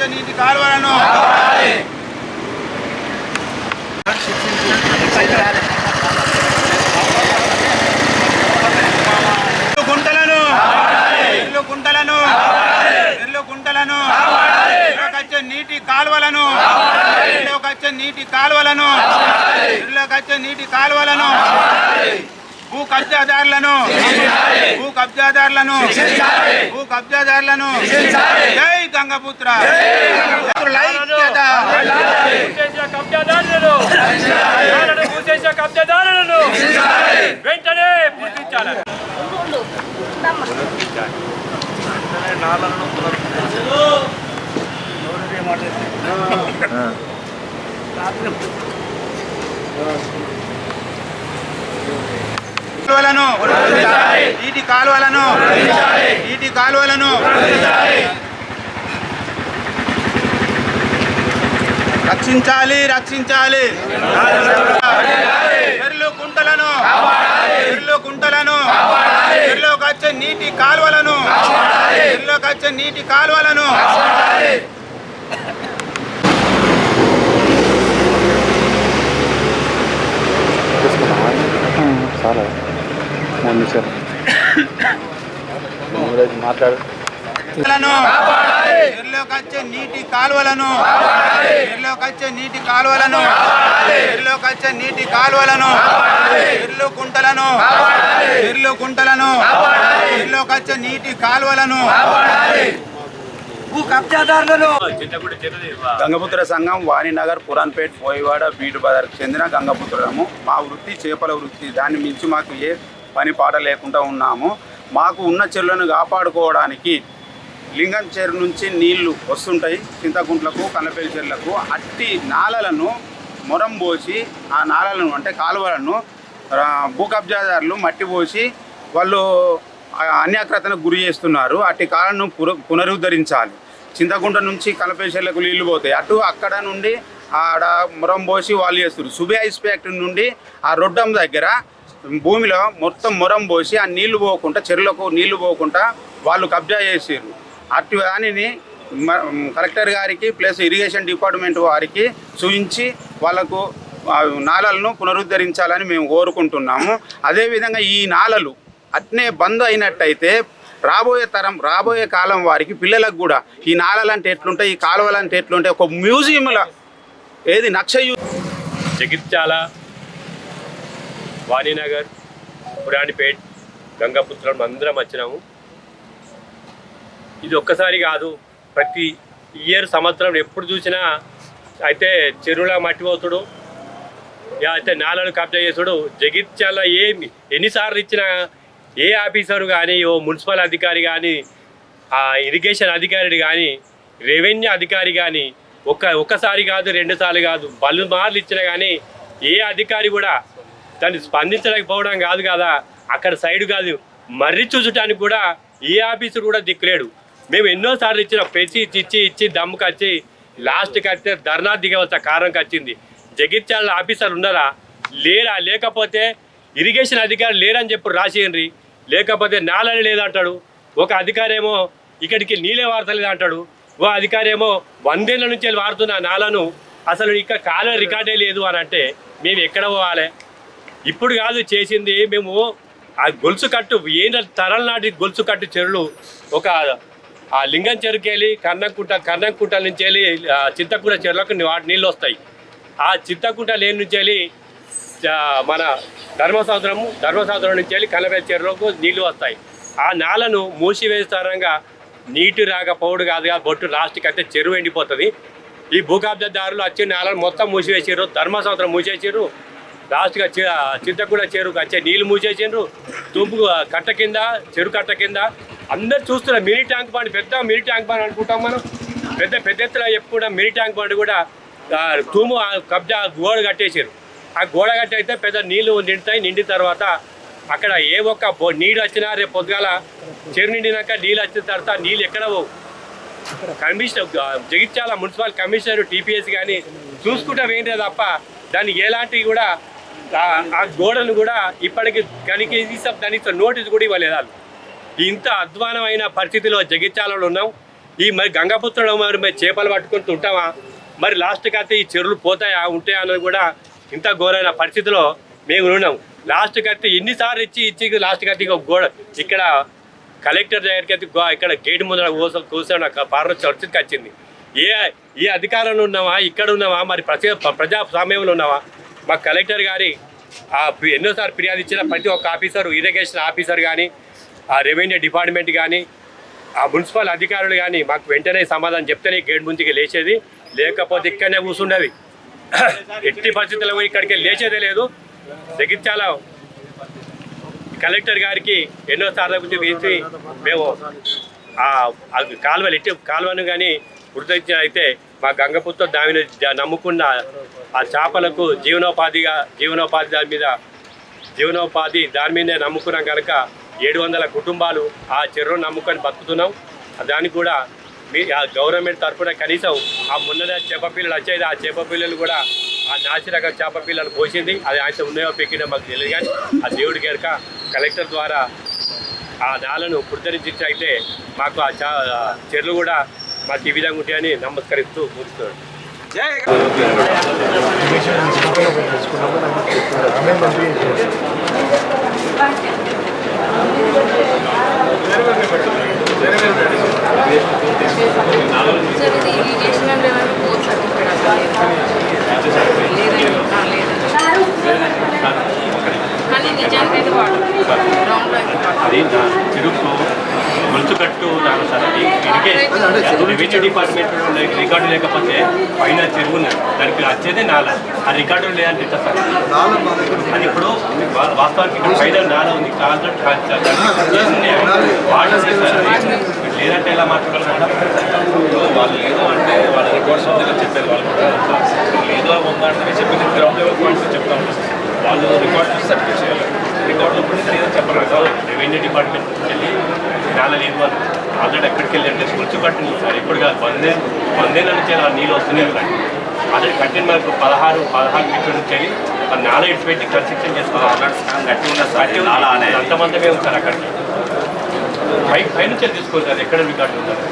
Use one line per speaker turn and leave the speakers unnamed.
కచ్చే నీటి కాలువలను గుంటలను ఇల్లు గుంటలను ఇల్లు గుంటలను వచ్చే నీటి కాలువలను ఇల్లుకి వచ్చే నీటి కాలువలను ఇల్లుకి వచ్చే నీటి కాలువలను భూ కబ్జాదారులను భూ కబ్జాదారులను భూ కబ్జాదారులను గంగపుత్ర
కబ్జాదారులను కబ్జాదారులను వెంటనే గుర్తించాలి
కాలువలను నీటి కాలువలను నీటి కాలువలను రక్షించాలి రక్షించాలి. చెర్లు కుంటలను చెర్లు కుంటలను చెర్లోకి వచ్చే నీటి కాలువలను చెర్లోకి వచ్చే నీటి కాలువలను.
చాలా మాట్లాడు.
నీటి కాలువలను చెర్లోకి వచ్చే నీటి కాలువలను చెర్లోకి వచ్చే నీటి కాలువలను చెర్లు కుంటలను చెర్లు కుంటలను వచ్చే నీటి కాలువలను గంగపుత్ర సంఘం వాణినగర్ పురాన్పేట్ పోయివాడ బీటు బజార్కు చెందిన గంగపుత్రము మా వృత్తి చేపల వృత్తి. దాన్ని మించి మాకు ఏ పని పాట లేకుండా ఉన్నాము. మాకు ఉన్న చెరువులను కాపాడుకోవడానికి లింగం చెరు నుంచి నీళ్ళు వస్తుంటాయి. చింతకుంట్లకు కన్నపల్లి చెర్లకు అట్టి నాలలను మొరం పోసి ఆ నాలలను అంటే కాలువలను భూ కబ్జాదారులు మట్టి పోసి వాళ్ళు అన్యాక్రతను గురి చేస్తున్నారు. అట్టి కాలను పునరుద్ధరించాలి. చింతకుంట నుంచి కలపేశ్వర్లకు నీళ్ళు పోతాయి. అటు అక్కడ నుండి ఆడ మొరం పోసి వాళ్ళు చేస్తారు సుబే ఐస్ ఫ్యాక్టరీ నుండి ఆ రొడ్డం దగ్గర భూమిలో మొత్తం మొరం పోసి ఆ నీళ్ళు పోకుండా చెరువులకు నీళ్ళు పోకుండా వాళ్ళు కబ్జా చేసారు అటు దానిని మ- కలెక్టర్ గారికి ప్లస్ ఇరిగేషన్ డిపార్ట్మెంట్ వారికి చూపించి వాళ్ళకు నాలలను పునరుద్ధరించాలని మేము కోరుకుంటున్నాము. అదేవిధంగా ఈ నాలలు అట్నే బంద్ అయినట్టయితే రాబోయే తరం రాబోయే కాలం వారికి పిల్లలకు కూడా ఈ నాలలు అంటే ఎట్లుంటాయి ఈ కాలువలు అంటే ఎట్లుంటాయి ఒక మ్యూజియంల ఏది నక్షయు
జగిత్యాల వాణినగర్ పురాణిపేట్ గంగాపుత్రం అందరం వచ్చినాము. ఇది ఒక్కసారి కాదు ప్రతి ఇయర్ సంవత్సరం ఎప్పుడు చూసినా అయితే చెరువుల మట్టి పోతుడు అయితే నాలను కబ్జా చేసుడు జగిత్యాల ఏమి ఎన్నిసార్లు ఇచ్చినా ఏ ఆఫీసరు కానీ ఓ మున్సిపల్ అధికారి కానీ ఆ ఇరిగేషన్ అధికారి కానీ రెవెన్యూ అధికారి కానీ ఒక్క ఒక్కసారి కాదు రెండుసార్లు కాదు బళ్ళు మార్లు ఇచ్చినా కానీ ఏ అధికారి కూడా దాన్ని స్పందించలేకపోవడం కాదు కదా. అక్కడ సైడ్ కాదు మర్రి చూసటానికి కూడా ఏ ఆఫీసర్ కూడా దిక్కులేడు. మేము ఎన్నోసార్లు ఇచ్చిన. పెంచి ఇచ్చి ఇచ్చి దమ్ముకొచ్చి వచ్చి లాస్ట్కి అయితే ధర్నా దిగవలసిన కారణంకి వచ్చింది. జగిత్యాల ఆఫీసర్ ఉన్నారా? లేరా? లేకపోతే ఇరిగేషన్ అధికారి లేరని చెప్పి రాసేయండి లేకపోతే నాలని లేదంటాడు. ఒక అధికారి ఏమో ఇక్కడికి నీళ్ళే వాడతలేదు అంటాడు. ఓ అధికారి ఏమో వందేళ్ళ నుంచి వెళ్ళి వాడుతున్న నాలను అసలు ఇక్కడ కాలం రికార్డే లేదు అని అంటే మేము ఎక్కడ పోవాలి? ఇప్పుడు కాదు చేసింది మేము ఆ గొలుసు కట్టు ఏంటంటే తరల నాటి గొలుసు కట్టు చెరువులు ఒక ఆ లింగం చెరుకెళ్ళి కన్నంకుంట కన్నంకుంట నుంచి వెళ్ళి చింతకుంట చెరువులకు వాటి నీళ్ళు వస్తాయి. ఆ చింతకుంట లేని నుంచి వెళ్ళి మన ధర్మసముద్రము ధర్మసముద్రం నుంచి వెళ్ళి కలబెల్ చెరువులకు నీళ్ళు వస్తాయి. ఆ నాలను మూసివేస్తారంగా నీటి రాకపోవడు కాదు కాదు బొట్టు లాస్ట్కి అయితే చెరువు ఎండిపోతుంది. ఈ భూకబ్జదారులు వచ్చి నేలను మొత్తం మూసివేసారు ధర్మసముద్రం మూసేసారు లాస్ట్గా చి చింతకూడ చెరువుకు వచ్చే నీళ్ళు మూసేసిండ్రు. తూపు కట్ట కింద చెరువు కట్ట కింద. అందరు చూస్తున్నారు మినీ ట్యాంక్ బండ్ పెద్ద మినీ ట్యాంక్ బండ్ అనుకుంటాం మనం. పెద్ద పెద్ద ఎత్తున చెప్పుకుంటాం మినీ ట్యాంక్ బండ్ కూడా తూము కబ్జా గోడ కట్టేసారు ఆ గోడ కట్టయితే పెద్ద నీళ్ళు నిండుతాయి. నిండిన తర్వాత అక్కడ ఏ ఒక్క నీళ్ళు వచ్చినా రేపు పొద్దుగాల చెరు నిండినాక నీళ్ళు వచ్చిన తర్వాత నీళ్ళు ఎక్కడ పోవు. Commissioner Jagtial municipal commissioner TPS కానీ చూసుకుంటా వేయండి తప్ప దానికి ఎలాంటివి కూడా ఆ- గోడలు గోడను కూడా ఇప్పటికి కనీసం దానికి నోటీస్ కూడా ఇవ్వలేదు వాళ్ళు. ఇంత అధ్వానమైన పరిస్థితిలో జగిత్యాలలో ఉన్నాం. ఈ మరి గంగపుత్రుడు మరి మేము చేపలు పట్టుకొని ఉంటామా మరి లాస్ట్కి అయితే ఈ చెరువులు పోతాయా ఉంటాయా అన్నది కూడా ఇంత ఘోరమైన పరిస్థితిలో మేము ఉన్నాం. లాస్ట్కి అయితే ఎన్నిసార్లు ఇచ్చి ఇచ్చి లాస్ట్కి అయితే ఇక గోడ ఇక్కడ కలెక్టర్ దగ్గరికి అయితే గో- ఇక్కడ గేట్ ముందర కూర్చొని కూర్చొని నాకు పార్ల చర్చకి వచ్చింది. ఏ ఏ అధికారంలో ఉన్నావా? ఇక్కడ ఉన్నావా? మరి ప్రజా ప్రజాస్వామ్యంలో ఉన్నావా? మా కలెక్టర్ గారి ఎన్నోసార్లు ఫిర్యాదు ఇచ్చిన ప్రతి ఒక్క ఆఫీసర్ ఇరిగేషన్ ఆఫీసర్ కానీ ఆ రెవెన్యూ డిపార్ట్మెంట్ కానీ ఆ మున్సిపల్ అధికారులు కానీ మాకు వెంటనే సమాధానం చెప్తేనే గేట్ ముందుకి లేచేది. లేకపోతే ఇక్కడనే కూర్చుండేది ఎట్టి పరిస్థితుల్లో పోయి ఇక్కడికి లేచేదే లేదు. జగిత్యాల కలెక్టర్ గారికి ఎన్నో సార్లు గురించి వేసి మేము ఆ కాలువలు ఎట్టి కాలువను కానీ వృద్ధి అయితే మా గంగపుత్ర దామిని నమ్ముకున్న ఆ చేపలకు జీవనోపాధిగా జీవనోపాధి దాని మీద జీవనోపాధి దాని మీదే నమ్ముకున్నాం కనుక ఏడు వందల కుటుంబాలు ఆ చెరువును నమ్ముకొని బతుకుతున్నాం. దానికి కూడా మీ ఆ గవర్నమెంట్ తరఫున కనీసం ఆ మొన్ననే చేప పిల్లలు వచ్చేది ఆ చేప పిల్లలు కూడా ఆ నాసిరకం చేప పిల్లలు పోసింది. అది ఆయన ఉన్నాయో పెక్కిన మాకు తెలియదు కానీ ఆ దేవుడి గనుక కలెక్టర్ ద్వారా ఆ నాలను పునరుద్ధరించి మాకు ఆ చా కూడా మాకు ఈ విధంగా ఉంటాయని నమస్కరిస్తూ ముగిస్తున్నాడు
సార్ ఇది ఇరిగేషన్ లెవెల్ బోర్డ్ సర్టిఫికేట్ లేదండి ఆ, లేదండి కానీ నిజానికి అయితే వాటర్ గ్రౌండ్లో అయితే వాటర్
అది నా చెరుకు గొలుసు కట్టు నాలుగు సార్ అది రెవెన్యూ డిపార్ట్మెంట్ రికార్డు లేకపోతే పైన చెరువు ఉన్నది. దానికి వచ్చేదే నాల. ఆ రికార్డు లేదంటే ఎట్లా సార్? అది ఇప్పుడు వాస్తవానికి ఇక్కడ పైన నాల ఉంది. కాంట్రాక్ట్ వాటర్ లేదంటే ఎలా మాట్లాడాలి
వాళ్ళు ఏదో అంటే వాళ్ళ రికార్డ్స్ ఉందని చెప్పారు. వాళ్ళు కూడా ఏదో ఉందంటే చెప్పింది గ్రౌండ్ లెవెల్ పాయింట్స్ చెప్తాం వాళ్ళు రికార్డ్ సర్టిఫికేట్ చేయాలి రికార్డ్ ఉన్నప్పుడు ఏదో చెప్పరు కదా
రెవెన్యూ డిపార్ట్మెంట్ వెళ్ళి నాల లేదు వాళ్ళు ఆల్రెడీ ఎక్కడికి వెళ్ళి అంటే స్కూల్స్ కట్టింది సార్. ఇప్పుడు కాదు వందే వందేళ్ళ నుంచి ఆ నీళ్ళు వస్తూనే ఉన్నాయి ఆల్రెడీ కట్టిన మనకు పదహారు పదహారు మీటర్ నుంచి వెళ్ళి ఆ నాల ఇటు పెట్టి కన్స్ట్రక్షన్ చేసుకోవాలి
గట్టి ఉన్న సార్.
అంతమందమే ఉంటారు అక్కడికి. పై పై నుంచి తీసుకోవాలి సార్ ఎక్కడ రికార్డు ఉంటారు